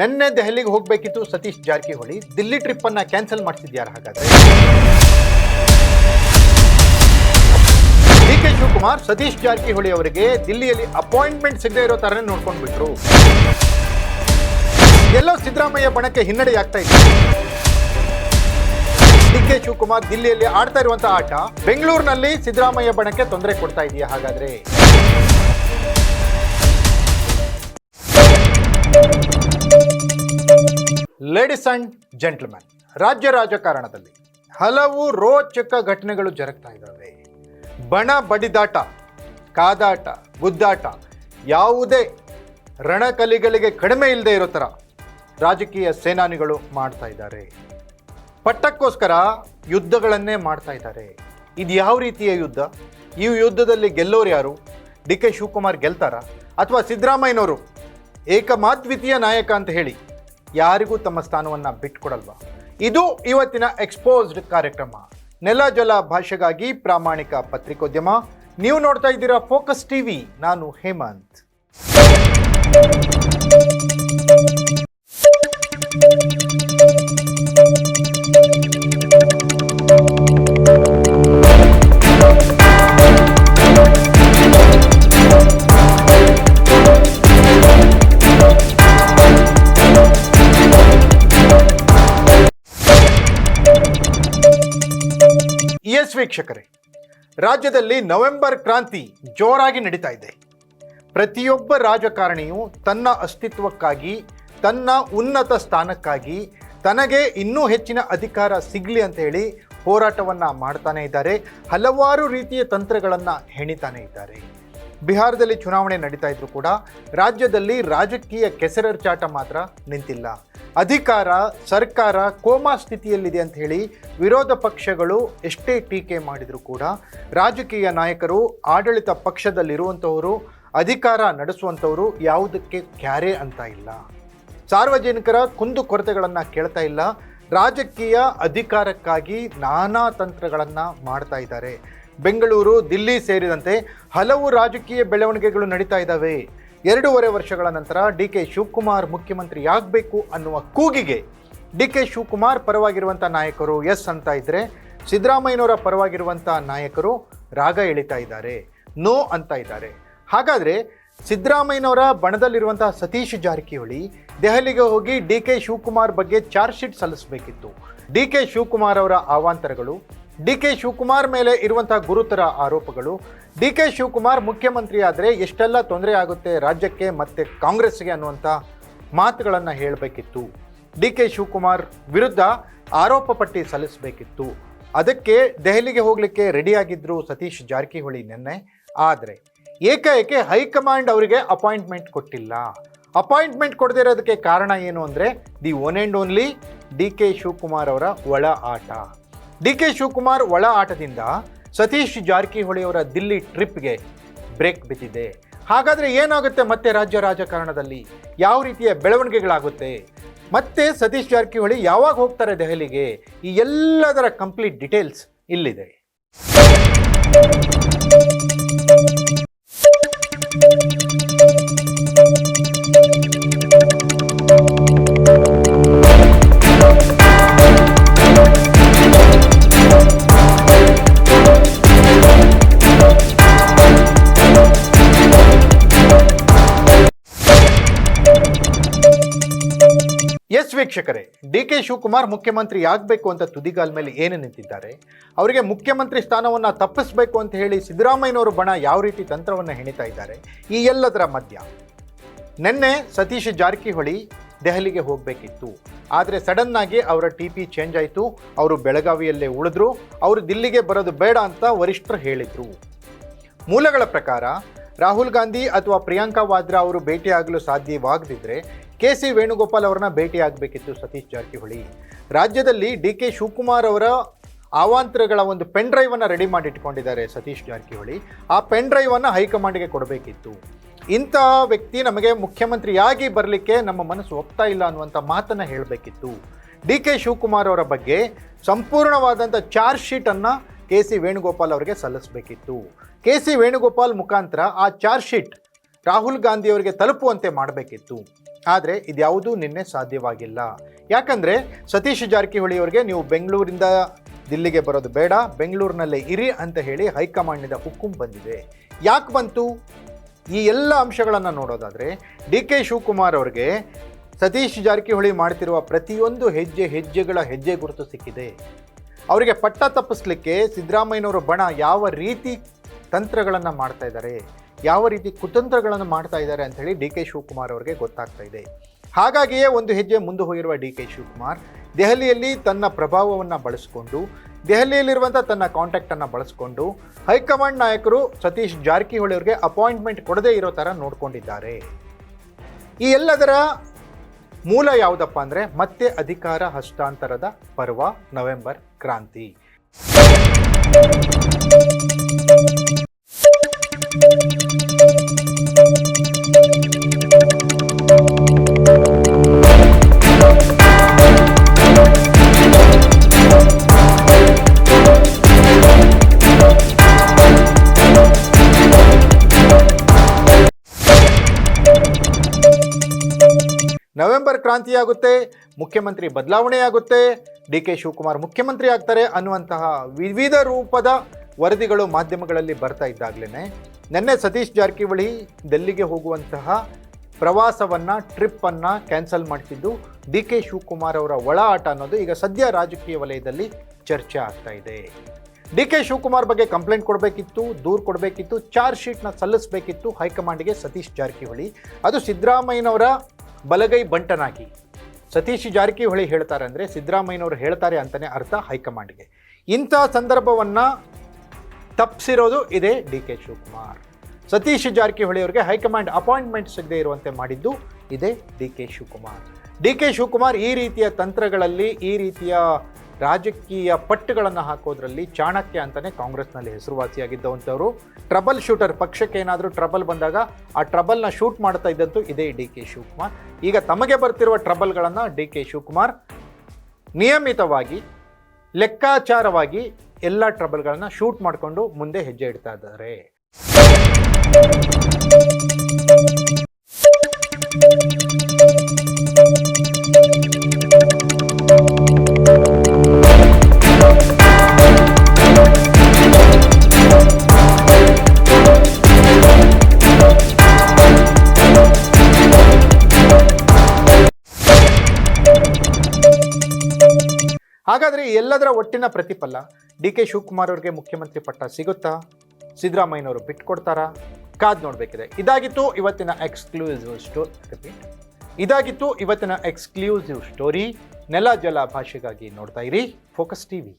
ನಿನ್ನೆ ದೆಹಲಿಗೆ ಹೋಗ್ಬೇಕಿತ್ತು ಸತೀಶ್ ಜಾರಕಿಹೊಳಿ. ದಿಲ್ಲಿ ಟ್ರಿಪ್ ಅನ್ನ ಕ್ಯಾನ್ಸಲ್ ಮಾಡ್ತಿದ್ಯಾರ ಹಾಗಾದ್ರೆ? ಡಿ ಕೆ ಶಿವಕುಮಾರ್, ಸತೀಶ್ ಜಾರಕಿಹೊಳಿ ಅವರಿಗೆ ದಿಲ್ಲಿಯಲ್ಲಿ ಅಪಾಯಿಂಟ್ಮೆಂಟ್ ಸಿಗದೆ ಇರೋ ತರನೇ ನೋಡ್ಕೊಂಡು ಬಿಟ್ರು. ಎಲ್ಲೋ ಸಿದ್ದರಾಮಯ್ಯ ಬಣಕ್ಕೆ ಹಿನ್ನಡೆಯಾಗ್ತಾ ಇದೆ. ಡಿ ಕೆ ಶಿವಕುಮಾರ್ ದಿಲ್ಲಿಯಲ್ಲಿ ಆಡ್ತಾ ಇರುವಂತಹ ಆಟ, ಬೆಂಗಳೂರಿನಲ್ಲಿ ಸಿದ್ದರಾಮಯ್ಯ ಬಣಕ್ಕೆ ತೊಂದರೆ ಕೊಡ್ತಾ ಇದೆಯಾ ಹಾಗಾದ್ರೆ? ಲೇಡೀಸ್ ಅಂಡ್ ಜೆಂಟ್ಲ್ಮನ್ ರಾಜ್ಯ ರಾಜಕಾರಣದಲ್ಲಿ ಹಲವು ರೋಚಕ ಘಟನೆಗಳು ಜರುಗ್ತಾ ಇದ್ದಾವೆ. ಬಣ ಬಡಿದಾಟ, ಕಾದಾಟ, ಗುದ್ದಾಟ ಯಾವುದೇ ರಣಕಲಿಗಳಿಗೆ ಕಡಿಮೆ ಇಲ್ಲದೆ ಇರೋ ಥರ ರಾಜಕೀಯ ಸೇನಾನಿಗಳು ಮಾಡ್ತಾ ಇದ್ದಾರೆ. ಪಟ್ಟಕ್ಕೋಸ್ಕರ ಯುದ್ಧಗಳನ್ನೇ ಮಾಡ್ತಾ ಇದ್ದಾರೆ. ಇದು ಯಾವ ರೀತಿಯ ಯುದ್ಧ? ಈ ಯುದ್ಧದಲ್ಲಿ ಗೆಲ್ಲೋರು ಯಾರು? ಡಿ ಕೆ ಶಿವಕುಮಾರ್ ಗೆಲ್ತಾರ? ಅಥವಾ ಸಿದ್ದರಾಮಯ್ಯನವರು ಏಕಮಾದ್ವಿತೀಯ ನಾಯಕ ಅಂತ ಹೇಳಿ ಯಾರಿಗೂ ತಮ್ಮ ಸ್ಥಾನವನ್ನು ಬಿಟ್ಕೊಡಲ್ವಾ? ಇದು ಇವತ್ತಿನ ಎಕ್ಸ್ಪೋಸ್ಡ್ ಕಾರ್ಯಕ್ರಮ. ನೆಲ ಜಲ ಭಾಷೆಗಾಗಿ ಪ್ರಾಮಾಣಿಕ ಪತ್ರಿಕೋದ್ಯಮ. ನೀವು ನೋಡ್ತಾ ಇದ್ದೀರಾ ಫೋಕಸ್ ಟಿವಿ ನಾನು ಹೇಮಂತ್. ಎಸ್ ವೀಕ್ಷಕರೇ, ರಾಜ್ಯದಲ್ಲಿ ನವೆಂಬರ್ ಕ್ರಾಂತಿ ಜೋರಾಗಿ ನಡೀತಾ ಇದೆ. ಪ್ರತಿಯೊಬ್ಬ ರಾಜಕಾರಣಿಯು ತನ್ನ ಅಸ್ತಿತ್ವಕ್ಕಾಗಿ, ತನ್ನ ಉನ್ನತ ಸ್ಥಾನಕ್ಕಾಗಿ, ತನಗೆ ಇನ್ನೂ ಹೆಚ್ಚಿನ ಅಧಿಕಾರ ಸಿಗಲಿ ಅಂತ ಹೇಳಿ ಹೋರಾಟವನ್ನು ಮಾಡ್ತಾನೆ ಇದ್ದಾರೆ. ಹಲವಾರು ರೀತಿಯ ತಂತ್ರಗಳನ್ನು ಹೆಣಿತಾನೆ ಇದ್ದಾರೆ. ಬಿಹಾರದಲ್ಲಿ ಚುನಾವಣೆ ನಡೀತಾ ಇದ್ರು ಕೂಡ ರಾಜ್ಯದಲ್ಲಿ ರಾಜಕೀಯ ಕೆಸರಚಾಟ ಮಾತ್ರ ನಿಂತಿಲ್ಲ. ಅಧಿಕಾರ, ಸರ್ಕಾರ ಕೋಮಾ ಸ್ಥಿತಿಯಲ್ಲಿದೆ ಅಂತ ಹೇಳಿ ವಿರೋಧ ಪಕ್ಷಗಳು ಎಷ್ಟೇ ಟೀಕೆ ಮಾಡಿದರೂ ಕೂಡ ರಾಜಕೀಯ ನಾಯಕರು, ಆಡಳಿತ ಪಕ್ಷದಲ್ಲಿರುವಂಥವರು ಅಧಿಕಾರ ನಡೆಸುವಂಥವರು ಯಾವುದಕ್ಕೆ ಕ್ಯಾರೆ ಅಂತ ಇಲ್ಲ. ಸಾರ್ವಜನಿಕರ ಕುಂದು ಕೊರತೆಗಳನ್ನು ಕೇಳ್ತಾ ಇಲ್ಲ. ರಾಜಕೀಯ ಅಧಿಕಾರಕ್ಕಾಗಿ ನಾನಾ ತಂತ್ರಗಳನ್ನು ಮಾಡ್ತಾ ಇದ್ದಾರೆ. ಬೆಂಗಳೂರು, ದಿಲ್ಲಿ ಸೇರಿದಂತೆ ಹಲವು ರಾಜಕೀಯ ಬೆಳವಣಿಗೆಗಳು ನಡೀತಾ ಇದ್ದಾವೆ. ಎರಡೂವರೆ ವರ್ಷಗಳ ನಂತರ ಡಿ ಕೆ ಶಿವಕುಮಾರ್ ಮುಖ್ಯಮಂತ್ರಿ ಆಗಬೇಕು ಅನ್ನುವ ಕೂಗಿಗೆ ಡಿ ಕೆ ಶಿವಕುಮಾರ್ ಪರವಾಗಿರುವಂಥ ನಾಯಕರು ಎಸ್ ಅಂತ ಇದ್ದರೆ ಸಿದ್ದರಾಮಯ್ಯನವರ ಪರವಾಗಿರುವಂಥ ನಾಯಕರು ರಾಗ ಎಳಿತಾ ಇದ್ದಾರೆ, ನೋ ಅಂತ ಇದ್ದಾರೆ. ಹಾಗಾದರೆ ಸಿದ್ದರಾಮಯ್ಯನವರ ಬಣದಲ್ಲಿರುವಂಥ ಸತೀಶ್ ಜಾರಕಿಹೊಳಿ ದೆಹಲಿಗೆ ಹೋಗಿ ಡಿ ಕೆ ಶಿವಕುಮಾರ್ ಬಗ್ಗೆ ಚಾರ್ಜ್ ಶೀಟ್ ಸಲ್ಲಿಸಬೇಕಿತ್ತು. ಡಿ ಕೆ ಶಿವಕುಮಾರ್ ಅವರ ಅವಾಂತರಗಳು ಡಿ ಕೆ ಶಿವಕುಮಾರ್ ಮೇಲೆ ಇರುವಂತಹ ಗುರುತರ ಆರೋಪಗಳು. ಡಿ ಕೆ ಶಿವಕುಮಾರ್ ಮುಖ್ಯಮಂತ್ರಿ ಆದರೆ ಎಷ್ಟೆಲ್ಲ ತೊಂದರೆ ಆಗುತ್ತೆ, ರಾಜ್ಯಕ್ಕೆ ಮತ್ತು ಕಾಂಗ್ರೆಸ್ಗೆ ಅನ್ನುವಂಥ ಮಾತುಗಳನ್ನು ಹೇಳಬೇಕಿತ್ತು. ಡಿ ಕೆ ಶಿವಕುಮಾರ್ ವಿರುದ್ಧ ಆರೋಪ ಪಟ್ಟಿ ಸಲ್ಲಿಸಬೇಕಿತ್ತು. ಅದಕ್ಕೆ ದೆಹಲಿಗೆ ಹೋಗಲಿಕ್ಕೆ ರೆಡಿಯಾಗಿದ್ದರು ಸತೀಶ್ ಜಾರಕಿಹೊಳಿ ನಿನ್ನೆ. ಆದರೆ ಏಕಾಏಕಿ ಹೈಕಮಾಂಡ್ ಅವರಿಗೆ ಅಪಾಯಿಂಟ್ಮೆಂಟ್ ಕೊಟ್ಟಿಲ್ಲ. ಅಪಾಯಿಂಟ್ಮೆಂಟ್ ಕೊಡದಿರೋದಕ್ಕೆ ಕಾರಣ ಏನು ಅಂದರೆ the one and only D K Shivakumar ಅವರ ಒಳ ಆಟ. ಡಿ ಕೆ ಶಿವಕುಮಾರ್ ಒಳ ಆಟದಿಂದ ಸತೀಶ್ ಜಾರಕಿಹೊಳಿ ಅವರ ದಿಲ್ಲಿ ಟ್ರಿಪ್ಗೆ ಬ್ರೇಕ್ ಬಿದ್ದಿದೆ. ಹಾಗಾದರೆ ಏನಾಗುತ್ತೆ ಮತ್ತೆ ರಾಜ್ಯ ರಾಜಕಾರಣದಲ್ಲಿ? ಯಾವ ರೀತಿಯ ಬೆಳವಣಿಗೆಗಳಾಗುತ್ತೆ? ಮತ್ತೆ ಸತೀಶ್ ಜಾರಕಿಹೊಳಿ ಯಾವಾಗ ಹೋಗ್ತಾರೆ ದೆಹಲಿಗೆ? ಈ ಎಲ್ಲದರ ಕಂಪ್ಲೀಟ್ ಡಿಟೇಲ್ಸ್ ಇಲ್ಲಿದೆ. ಎಸ್ ವೀಕ್ಷಕರೇ, ಡಿ ಕೆ ಶಿವಕುಮಾರ್ ಮುಖ್ಯಮಂತ್ರಿ ಆಗಬೇಕು ಅಂತ ತುದಿಗಾಲ ಮೇಲೆ ಏನು ನಿಂತಿದ್ದಾರೆ, ಅವರಿಗೆ ಮುಖ್ಯಮಂತ್ರಿ ಸ್ಥಾನವನ್ನು ತಪ್ಪಿಸಬೇಕು ಅಂತ ಹೇಳಿ ಸಿದ್ದರಾಮಯ್ಯನವರು ಬಣ ಯಾವ ರೀತಿ ತಂತ್ರವನ್ನು ಹೆಣಿತಾ ಇದ್ದಾರೆ, ಈ ಎಲ್ಲದರ ಮಧ್ಯ. ನಿನ್ನೆ ಸತೀಶ್ ಜಾರಕಿಹೊಳಿ ದೆಹಲಿಗೆ ಹೋಗಬೇಕಿತ್ತು, ಆದರೆ ಸಡನ್ನಾಗಿ ಅವರ ಟಿ ಪಿ ಚೇಂಜ್ ಆಯಿತು, ಅವರು ಬೆಳಗಾವಿಯಲ್ಲೇ ಉಳಿದ್ರು, ಅವರು ದಿಲ್ಲಿಗೆ ಬರೋದು ಬೇಡ ಅಂತ ವರಿಷ್ಠರು ಹೇಳಿದರು. ಮೂಲಗಳ ಪ್ರಕಾರ ರಾಹುಲ್ ಗಾಂಧಿ ಅಥವಾ ಪ್ರಿಯಾಂಕಾ ವಾದ್ರಾ ಅವರು ಭೇಟಿಯಾಗಲು ಸಾಧ್ಯವಾಗದಿದ್ದರೆ ಕೆ ಸಿ ವೇಣುಗೋಪಾಲ್ ಅವರನ್ನ ಭೇಟಿಯಾಗಬೇಕಿತ್ತು ಸತೀಶ್ ಜಾರಕಿಹೊಳಿ. ರಾಜ್ಯದಲ್ಲಿ ಡಿ ಕೆ ಶಿವಕುಮಾರ್ ಅವರ ಅವಾಂತರಗಳ ಒಂದು ಪೆನ್ ಡ್ರೈವನ್ನು ರೆಡಿ ಮಾಡಿ ಇಟ್ಕೊಂಡಿದ್ದಾರೆ ಸತೀಶ್ ಜಾರಕಿಹೊಳಿ. ಆ ಪೆನ್ ಡ್ರೈವನ್ನು ಹೈಕಮಾಂಡ್ಗೆ ಕೊಡಬೇಕಿತ್ತು. ಇಂತಹ ವ್ಯಕ್ತಿ ನಮಗೆ ಮುಖ್ಯಮಂತ್ರಿಯಾಗಿ ಬರಲಿಕ್ಕೆ ನಮ್ಮ ಮನಸ್ಸು ಒಪ್ತಾ ಇಲ್ಲ ಅನ್ನುವಂಥ ಮಾತನ್ನು ಹೇಳಬೇಕಿತ್ತು. ಡಿ ಕೆ ಶಿವಕುಮಾರ್ ಅವರ ಬಗ್ಗೆ ಸಂಪೂರ್ಣವಾದಂಥ ಚಾರ್ಜ್ ಶೀಟನ್ನು ಕೆ ಸಿ ವೇಣುಗೋಪಾಲ್ ಅವರಿಗೆ ಸಲ್ಲಿಸಬೇಕಿತ್ತು. ಕೆ ಸಿ ವೇಣುಗೋಪಾಲ್ ಮುಖಾಂತರ ಆ ಚಾರ್ಜ್ ಶೀಟ್ ರಾಹುಲ್ ಗಾಂಧಿಯವರಿಗೆ ತಲುಪುವಂತೆ ಮಾಡಬೇಕಿತ್ತು. ಆದರೆ ಇದ್ಯಾವುದೂ ನಿನ್ನೆ ಸಾಧ್ಯವಾಗಿಲ್ಲ. ಯಾಕಂದರೆ ಸತೀಶ್ ಜಾರಕಿಹೊಳಿ ಅವರಿಗೆ ನೀವು ಬೆಂಗಳೂರಿಂದ ದಿಲ್ಲಿಗೆ ಬರೋದು ಬೇಡ, ಬೆಂಗಳೂರಿನಲ್ಲೇ ಇರಿ ಅಂತ ಹೇಳಿ ಹೈಕಮಾಂಡ್ನಿಂದ ಹುಕ್ಕುಂ ಬಂದಿದೆ. ಯಾಕೆ ಬಂತು? ಈ ಎಲ್ಲ ಅಂಶಗಳನ್ನು ನೋಡೋದಾದರೆ ಡಿ ಕೆ ಶಿವಕುಮಾರ್ ಅವರಿಗೆ ಸತೀಶ್ ಜಾರಕಿಹೊಳಿ ಮಾಡ್ತಿರುವ ಪ್ರತಿಯೊಂದು ಹೆಜ್ಜೆ ಹೆಜ್ಜೆಗಳ ಹೆಜ್ಜೆ ಗುರುತು ಸಿಕ್ಕಿದೆ. ಅವರಿಗೆ ಪಟ್ಟ ತಪ್ಪಿಸ್ಲಿಕ್ಕೆ ಸಿದ್ದರಾಮಯ್ಯನವರು ಬಣ ಯಾವ ರೀತಿ ತಂತ್ರಗಳನ್ನು ಮಾಡ್ತಾ ಇದ್ದಾರೆ. ಯಾವ ರೀತಿ ಕುತಂತ್ರಗಳನ್ನು ಮಾಡ್ತಾ ಇದ್ದಾರೆ ಅಂತ ಹೇಳಿ ಡಿ ಕೆ ಶಿವಕುಮಾರ್ ಅವರಿಗೆ ಗೊತ್ತಾಗ್ತಾ ಇದೆ. ಹಾಗಾಗಿಯೇ ಒಂದು ಹೆಜ್ಜೆ ಮುಂದೆ ಹೋಗಿರುವ ಡಿ ಕೆ ಶಿವಕುಮಾರ್, ದೆಹಲಿಯಲ್ಲಿ ತನ್ನ ಪ್ರಭಾವವನ್ನು ಬಳಸಿಕೊಂಡು ದೆಹಲಿಯಲ್ಲಿರುವಂಥ ತನ್ನ ಕಾಂಟ್ಯಾಕ್ಟನ್ನು ಬಳಸಿಕೊಂಡು, ಹೈಕಮಾಂಡ್ ನಾಯಕರು ಸತೀಶ್ ಜಾರಕಿಹೊಳಿ ಅವರಿಗೆ ಅಪಾಯಿಂಟ್ಮೆಂಟ್ ಕೊಡದೇ ಇರೋ ಥರ ನೋಡ್ಕೊಂಡಿದ್ದಾರೆ. ಈ ಎಲ್ಲದರ ಮೂಲ ಯಾವುದಪ್ಪ ಅಂದರೆ ಮತ್ತೆ ಅಧಿಕಾರ ಹಸ್ತಾಂತರದ ಪರ್ವ ನವೆಂಬರ್ ಕ್ರಾಂತಿ. ನವೆಂಬರ್ ಕ್ರಾಂತಿಯಾಗುತ್ತೆ ಮುಖ್ಯಮಂತ್ರಿ ಬದಲಾವಣೆಯಾಗುತ್ತೆ ಡಿ ಕೆ ಶಿವಕುಮಾರ್ ಮುಖ್ಯಮಂತ್ರಿ ಆಗ್ತಾರೆ ಅನ್ನುವಂತಹ ವಿವಿಧ ರೂಪದ ವರದಿಗಳು ಮಾಧ್ಯಮಗಳಲ್ಲಿ ಬರ್ತಾ ಇದ್ದಾಗಲೇ ನಿನ್ನೆ ಸತೀಶ್ ಜಾರಕಿಹೊಳಿ ಡೆಲ್ಲಿಗೆ ಹೋಗುವಂತಹ ಪ್ರವಾಸವನ್ನು, ಟ್ರಿಪ್ಪನ್ನು ಕ್ಯಾನ್ಸಲ್ ಮಾಡ್ತಿದ್ದು ಡಿ ಕೆ ಶಿವಕುಮಾರ್ ಅವರ ಒಳ ಆಟ ಅನ್ನೋದು ಈಗ ಸದ್ಯ ರಾಜಕೀಯ ವಲಯದಲ್ಲಿ ಚರ್ಚೆ ಆಗ್ತಾ ಇದೆ. ಡಿ ಕೆ ಶಿವಕುಮಾರ್ ಬಗ್ಗೆ ಕಂಪ್ಲೇಂಟ್ ಕೊಡಬೇಕಿತ್ತು, ದೂರು ಕೊಡಬೇಕಿತ್ತು, ಚಾರ್ಜ್ ಶೀಟ್ನ ಸಲ್ಲಿಸಬೇಕಿತ್ತು ಹೈಕಮಾಂಡ್ಗೆ ಸತೀಶ್ ಜಾರಕಿಹೊಳಿ. ಅದು ಸಿದ್ದರಾಮಯ್ಯನವರ ಬಲಗೈ ಬಂಟನಾಗಿ. ಸತೀಶ್ ಜಾರಕಿಹೊಳಿ ಹೇಳ್ತಾರೆ ಅಂದರೆ ಸಿದ್ದರಾಮಯ್ಯನವರು ಹೇಳ್ತಾರೆ ಅಂತಲೇ ಅರ್ಥ ಹೈಕಮಾಂಡ್ಗೆ. ಇಂಥ ಸಂದರ್ಭವನ್ನು ತಪ್ಪಿಸಿರೋದು ಇದೇ ಡಿ ಕೆ ಶಿವಕುಮಾರ್. ಸತೀಶ್ ಜಾರಕಿಹೊಳಿ ಅವರಿಗೆ ಹೈಕಮಾಂಡ್ ಅಪಾಯಿಂಟ್ಮೆಂಟ್ ಸಿಗದೆ ಇರುವಂತೆ ಮಾಡಿದ್ದು ಇದೇ D K Shivakumar. D K Shivakumar ಈ ರೀತಿಯ ತಂತ್ರಗಳಲ್ಲಿ, ಈ ರೀತಿಯ ರಾಜಕೀಯ ಪಟ್ಟುಗಳನ್ನು ಹಾಕೋದ್ರಲ್ಲಿ ಚಾಣಕ್ಯ ಅಂತಲೇ ಕಾಂಗ್ರೆಸ್ನಲ್ಲಿ ಹೆಸರುವಾಸಿಯಾಗಿದ್ದವಂಥವರು. ಟ್ರಬಲ್ ಶೂಟರ್ ಪಕ್ಷಕ್ಕೆ ಏನಾದರೂ ಟ್ರಬಲ್ ಬಂದಾಗ ಆ ಟ್ರಬಲ್ನ ಶೂಟ್ ಮಾಡ್ತಾ ಇದ್ದಂತೂ ಇದೇ ಡಿ ಕೆ ಶಿವಕುಮಾರ್. ಈಗ ತಮಗೆ ಬರ್ತಿರುವ ಟ್ರಬಲ್ಗಳನ್ನು ಡಿ ಕೆ ಶಿವಕುಮಾರ್ ನಿಯಮಿತವಾಗಿ, ಲೆಕ್ಕಾಚಾರವಾಗಿ ಎಲ್ಲ ಟ್ರಬಲ್ಗಳನ್ನು ಶೂಟ್ ಮಾಡಿಕೊಂಡು ಮುಂದೆ ಹೆಜ್ಜೆ ಇಡ್ತಾ ಇದ್ದಾರೆ. ಹಾಗಾದರೆ ಎಲ್ಲದರ ಒಟ್ಟಿನ ಪ್ರತಿಫಲ ಡಿ ಕೆ ಶಿವಕುಮಾರ್ ಅವರಿಗೆ ಮುಖ್ಯಮಂತ್ರಿ ಪಟ್ಟ ಸಿಗುತ್ತಾ? ಸಿದ್ದರಾಮಯ್ಯನವರು ಬಿಟ್ಕೊಡ್ತಾರಾ ಕಾದ್ ನೋಡಬೇಕಿದೆ. ಇದಾಗಿತ್ತು ಇವತ್ತಿನ ಎಕ್ಸ್ಕ್ಲೂಸಿವ್ ಸ್ಟೋರಿ ಇದಾಗಿತ್ತು ಇವತ್ತಿನ ಎಕ್ಸ್ಕ್ಲೂಸಿವ್ ಸ್ಟೋರಿ ನೆಲ ಜಲ ಭಾಷೆಗಾಗಿ ನೋಡ್ತಾ ಇರಿ. Focus TV